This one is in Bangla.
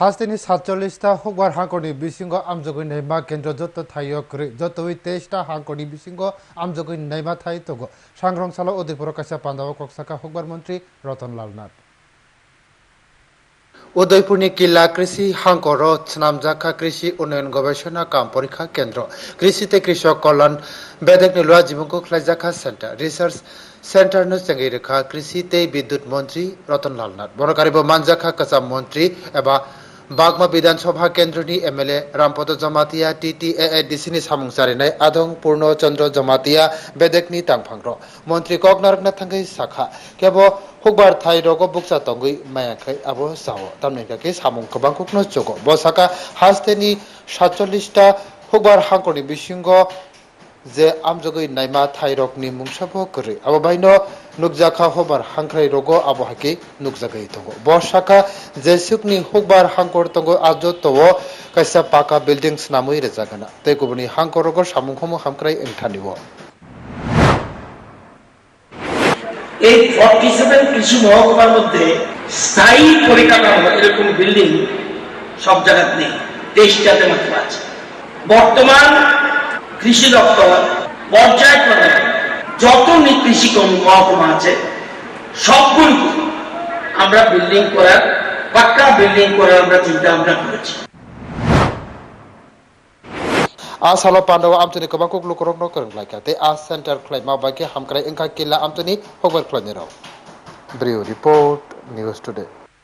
হাস্তিনি সাতচল্লিশটা হুকবার হাঙ্কনি বিশিঙ্গ আমজগই নেইমা, কেন্দ্র যত থাইয় করি যতই তেইশটা হাঙ্কনি বিশিঙ্গ আমজগই নেইমা থাই তগো। সাংগ্রংসালা অধিপুর কাছা পান্দাব কক্সাকা হুকবার মন্ত্রী রতনলাল নাথ। উদয়পুরনি কিল্লা কৃষি হাঙ্কর স্নামজাখা কৃষি উন্নয়ন গবেষণা কাম পরীক্ষা কেন্দ্র। কৃষিতে কৃষক কল্যাণ বেদেক নিলুয়া জীবনকো খ্লাইজাখা সেন্টার। রিসার্চ সেন্টার নো চেঙ্গি রেখা কৃষিতে বিদ্যুৎ মন্ত্রী রতনলাল নাথ। বনকারিব মানজাখা কাসাম মন্ত্রী এবা বাগমা বিধানসভা কেন্দ্রনি এমএলএ রামপদ জমাতিয়া টিটিএডিসিনি সামুংসারিনাय আদং পূর্ণচন্দ্র জমাতিয়া বেদেকনি তাংফাংর মন্ত্রী কগনারকনা থাঙ্গै সাখা কেব হুকবার থাই রগ বুকসা তঙ্গৈ মায়াখै আবো সাও তামনিকাকে সামুং কবাং কুকনো চগো বসাকা হাস্তেনি সাতচল্লিশটা হুকবার হাঙ্কনি বিসিঙ্গ যে আমজগৈ নাইমা থাইরকনি মুংসাবো করি আবো বাইনো, নুকজাখা হবার হাংখ্রাই রগো আবো হাকি নুকজাগাই তঙ্গো বর্ষাকা যে সুকনি হুকবার হাঙ্কর তঙ্গো আজো তও কাইসা পাকা বিল্ডিং নামই রেজাগানা তে গুবনি হাঙ্কর রগো সামুংখমু হামক্রাই এংথানিব এই ফর্টি সেভেন কৃষি মহকুমার মধ্যে স্থায়ী পরিকাঠামো এরকম বিল্ডিং সব জায়গায় নেই। তেইশটাতে মাত্র আছে। বর্তমান কৃষি দপ্তর পর্যায়ক্রমে যত কৃষি কম- মহকুমা আছে সবগুলিকে আমরা বিল্ডিং করার পাক্কা বিল্ডিং করার আমরা চিন্তা ভাবনা করেছি kobang kuk lukurok no kereng laika te a center klai ma bagi hamkrai engka kila amtuni hokbar klai nero